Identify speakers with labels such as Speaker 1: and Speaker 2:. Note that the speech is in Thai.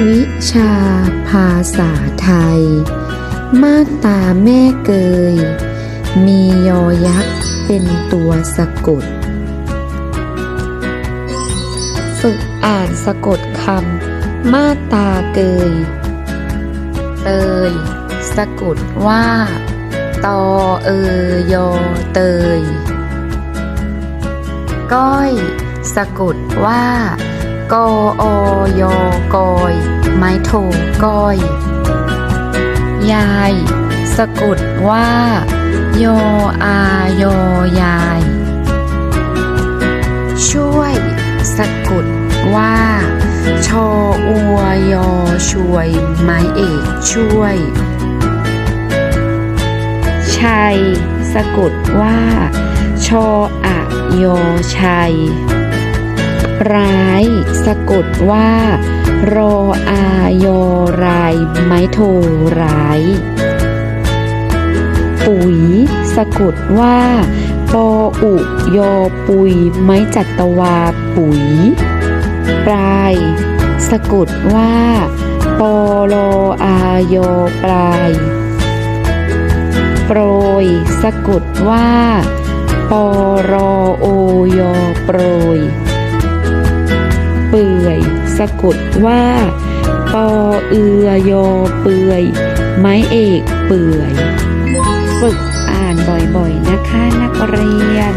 Speaker 1: วิชาภาษาไทย มาตาแม่เกย มียอยักษ์เป็นตัวสะกด ฝึกอ่านสะกดคำมาตาเกย เตย สะกดว่า ตอเอยอเตย ก้อย สะกดว่า กออ ยกอย ไม้โทก้อย ยาย สะกดว่ายออายอยาย ช่วย สะกดว่า ชออัวยอช่วย ไม้เอกช่วย ชัย สะกดว่า ชออะยอชัย ร้าย สะกดว่ารออายอรายไม้โทร้าย ปุ๋ย สะกดว่าปออุยอปุย ไม้จัตวาปุ๋ย ปลาย สะกดว่าปอลออายอปลาย โปรย สะกดว่าปอรอโอยอโปรย อยสะกดว่า ปอเอือยอเปื่อย ไม้เอกเปื่อย ฝึกอ่านบ่อยๆนะคะนักเรียน